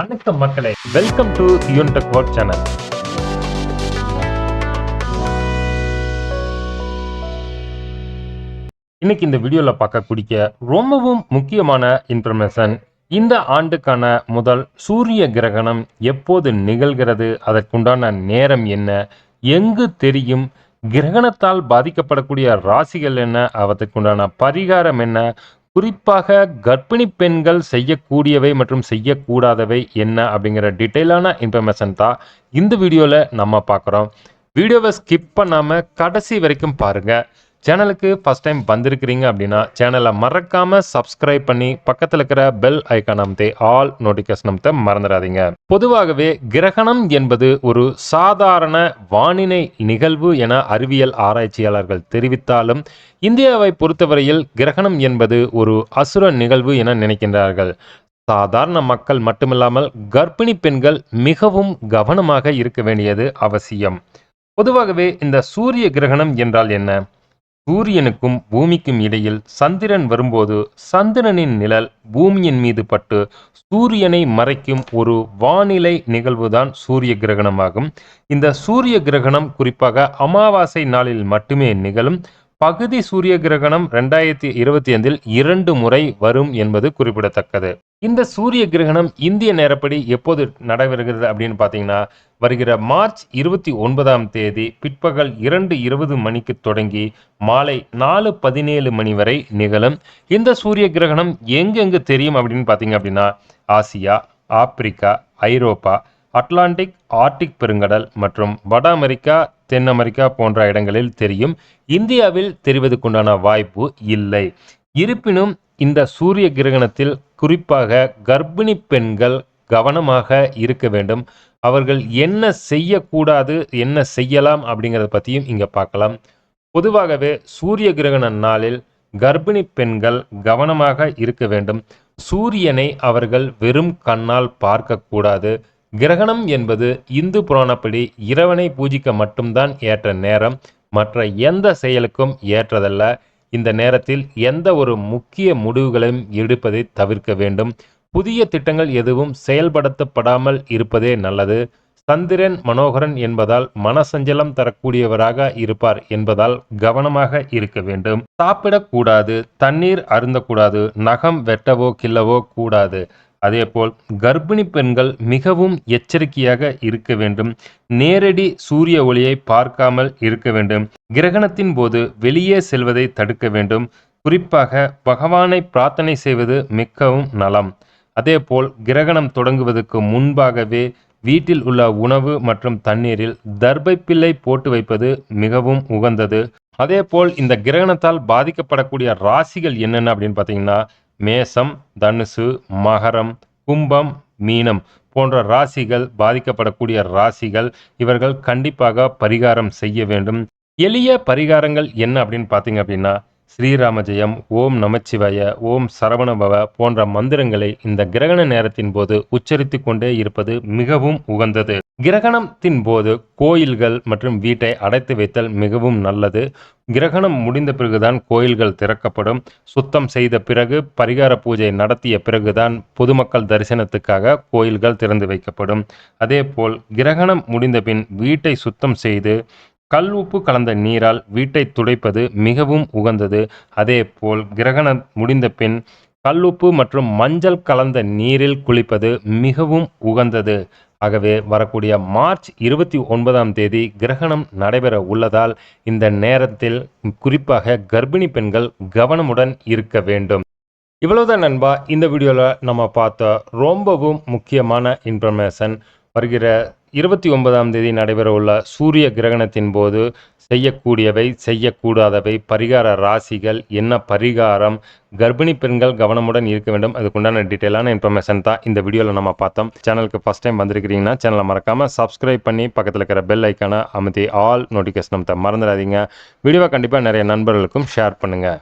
வணக்கம் மக்களே. Welcome to யூன்டெக் ஒர்க் சேனல் இன்னைக்கு இந்த வீடியோவில் பார்க்கக்கூடிய ரொம்பவும் முக்கியமான இன்ஃபர்மேஷன் இந்த ஆண்டுக்கான முதல் சூரிய கிரகணம் எப்போது நிகழ்கிறது? அதற்குண்டான நேரம் என்ன? எங்கு தெரியும்? கிரகணத்தால் பாதிக்கப்படக்கூடிய ராசிகள் என்ன? அவற்றுக்குண்டான பரிகாரம் என்ன? குறிப்பாக கர்ப்பிணி பெண்கள் செய்யக்கூடியவை மற்றும் செய்யக்கூடாதவை என்ன அப்படிங்கிற டீட்டெயிலான இன்ஃபர்மேஷன் தான் இந்த வீடியோவில் நம்ம பார்க்குறோம். வீடியோவை ஸ்கிப் பண்ணாமல் கடைசி வரைக்கும் பாருங்கள் சேனலுக்கு ஃபஸ்ட் டைம் வந்திருக்கிறீங்க அப்படின்னா சேனலை மறக்காமல் சப்ஸ்கிரைப் பண்ணி பக்கத்தில் இருக்கிற பெல் ஐக்கான் அமைத்தே ஆல் நோட்டிஃபிகேஷன் அமைத்த மறந்துடாதீங்க. பொதுவாகவே கிரகணம் என்பது ஒரு சாதாரண வானிலை நிகழ்வு என அறிவியல் ஆராய்ச்சியாளர்கள் தெரிவித்தாலும் இந்தியாவை பொறுத்தவரையில் கிரகணம் என்பது ஒரு அசுர நிகழ்வு என நினைக்கின்றார்கள். சாதாரண மக்கள் மட்டுமில்லாமல் கர்ப்பிணி பெண்கள் மிகவும் கவனமாக இருக்க வேண்டியது அவசியம். பொதுவாகவே இந்த சூரிய கிரகணம் என்றால் என்ன? சூரியனுக்கும் பூமிக்கும் இடையில் சந்திரன் வரும்போது சந்திரனின் நிழல் பூமியின் மீது பட்டு சூரியனை மறைக்கும் ஒரு வானிலை நிகழ்வுதான் சூரிய கிரகணமாகும். இந்த சூரிய கிரகணம் குறிப்பாக அமாவாசை நாளில் மட்டுமே நிகழும். பகுதி சூரிய கிரகணம் ரெண்டாயிரத்தி இருபத்தி ஐந்தில் இரண்டு முறை வரும் என்பது குறிப்பிடத்தக்கது. இந்த சூரிய கிரகணம் இந்திய நேரப்படி எப்போது நடைபெறுகிறது அப்படின்னு பார்த்தீங்கன்னா வருகிற மார்ச் இருபத்தி ஒன்பதாம் தேதி பிற்பகல் இரண்டு இருபது மணிக்கு தொடங்கி மாலை நாலு பதினேழு மணி வரை நிகழும். இந்த சூரிய கிரகணம் எங்கெங்கு தெரியும் அப்படின்னு பார்த்தீங்க அப்படின்னா ஆசியா ஆப்பிரிக்கா ஐரோப்பா அட்லாண்டிக் ஆர்டிக் பெருங்கடல் மற்றும் வட அமெரிக்கா தென் அமெரிக்கா போன்ற இடங்களில் தெரியும். இந்தியாவில் தெரிவதற்குண்டான வாய்ப்பு இல்லை. இருப்பினும் இந்த சூரிய கிரகணத்தில் குறிப்பாக கர்ப்பிணி பெண்கள் கவனமாக இருக்க வேண்டும். அவர்கள் என்ன செய்யக்கூடாது என்ன செய்யலாம் அப்படிங்கிறத பற்றியும் இங்கே பார்க்கலாம். பொதுவாகவே சூரிய கிரகண நாளில் கர்ப்பிணி பெண்கள் கவனமாக இருக்க வேண்டும். சூரியனை அவர்கள் வெறும் கண்ணால் பார்க்கக்கூடாது. கிரகணம் என்பது இந்து புராணப்படி இறைவனை பூஜிக்க மட்டும்தான் ஏற்ற நேரம் மற்ற எந்த செயலுக்கும் ஏற்றதல்ல. இந்த நேரத்தில் எந்த ஒரு முக்கிய முடிவுகளையும் எடுப்பதை தவிர்க்க வேண்டும். புதிய திட்டங்கள் எதுவும் செயல்படுத்தப்படாமல் இருப்பதே நல்லது. சந்திரன் மனோகரன் என்பதால் மனசஞ்சலம் தரக்கூடியவராக இருப்பார் என்பதால் கவனமாக இருக்க வேண்டும். சாப்பிடக்கூடாது தண்ணீர் அருந்தக்கூடாது நகம் வெட்டவோ கிள்ளவோ கூடாது. அதேபோல் கர்ப்பிணி பெண்கள் மிகவும் எச்சரிக்கையாக இருக்க வேண்டும். நேரடி சூரிய ஒளியை பார்க்காமல் இருக்க வேண்டும். கிரகணத்தின் போது வெளியே செல்வதை தடுக்க வேண்டும். குறிப்பாக பகவானை பிரார்த்தனை செய்வது மிகவும் நலம். அதேபோல் கிரகணம் தொடங்குவதற்கு முன்பாகவே வீட்டில் உள்ள உணவு மற்றும் தண்ணீரில் தர்ப்பிள்ளை போட்டு வைப்பது மிகவும் உகந்தது. அதேபோல் இந்த கிரகணத்தால் பாதிக்கப்படக்கூடிய ராசிகள் என்னென்ன அப்படின்னு பார்த்தீங்கன்னா மேசம் தனுசு மகரம் கும்பம் மீனம் போன்ற ராசிகள் பாதிக்கப்படக்கூடிய ராசிகள் இவர்கள் கண்டிப்பாக பரிகாரம் செய்ய வேண்டும். எளிய பரிகாரங்கள் என்ன அப்படின்னு பார்த்தீங்க அப்படின்னா ஸ்ரீராம ஜெயம் ஓம் நமச்சிவாய ஓம் சரவணபவ போன்ற மந்திரங்களை இந்த கிரகண நேரத்தின் போது உச்சரித்து கொண்டே இருப்பது மிகவும் உகந்தது. கிரகணத்தின் போது கோயில்கள் மற்றும் வீட்டை அடைத்து வைத்தல் மிகவும் நல்லது. கிரகணம் முடிந்த பிறகுதான் கோயில்கள் திறக்கப்படும். சுத்தம் செய்த பிறகு பரிகார பூஜை நடத்திய பிறகுதான் பொதுமக்கள் தரிசனத்துக்காக கோயில்கள் திறந்து வைக்கப்படும். அதேபோல் கிரகணம் முடிந்த பின் வீட்டை சுத்தம் செய்து கல் உப்பு கலந்த நீரால் வீட்டை துடைப்பது மிகவும் உகந்தது. அதேபோல் கிரகணம் முடிந்த பின் கல்லுப்பு மற்றும் மஞ்சள் கலந்த நீரில் குளிப்பது மிகவும் உகந்தது. ஆகவே வரக்கூடிய மார்ச் இருபத்தி ஒன்பதாம் தேதி கிரகணம் நடைபெற உள்ளதால் இந்த நேரத்தில் குறிப்பாக கர்ப்பிணி பெண்கள் கவனமுடன் இருக்க வேண்டும். இவ்வளவுதான் நண்பா. இந்த வீடியோவில் நம்ம பார்த்த ரொம்பவும் முக்கியமான இன்ஃபர்மேஷன் வருகிற இருபத்தி ஒன்பதாம் தேதி நடைபெறவுள்ள சூரிய கிரகணத்தின் போது செய்யக்கூடியவை செய்யக்கூடாதவை பரிகார ராசிகள் என்ன பரிகாரம் கர்ப்பிணி பெண்கள் கவனமுடன் இருக்க வேண்டும். அதுக்குண்டான டீட்டெயிலான இன்ஃபர்மேஷன் தான் இந்த வீடியோவில் நம்ம பார்த்தோம். சேனலுக்கு ஃபஸ்ட் டைம் வந்திருக்கிறீங்கன்னா சேனலை மறக்காமல் சப்ஸ்கிரைப் பண்ணி பக்கத்தில் இருக்கிற பெல் ஐக்கானை அமுத்தி ஆல் நோட்டிஃபிகேஷன் மறந்துடாதீங்க. வீடியோவை கண்டிப்பாக நிறைய நண்பர்களுக்கும் ஷேர் பண்ணுங்கள்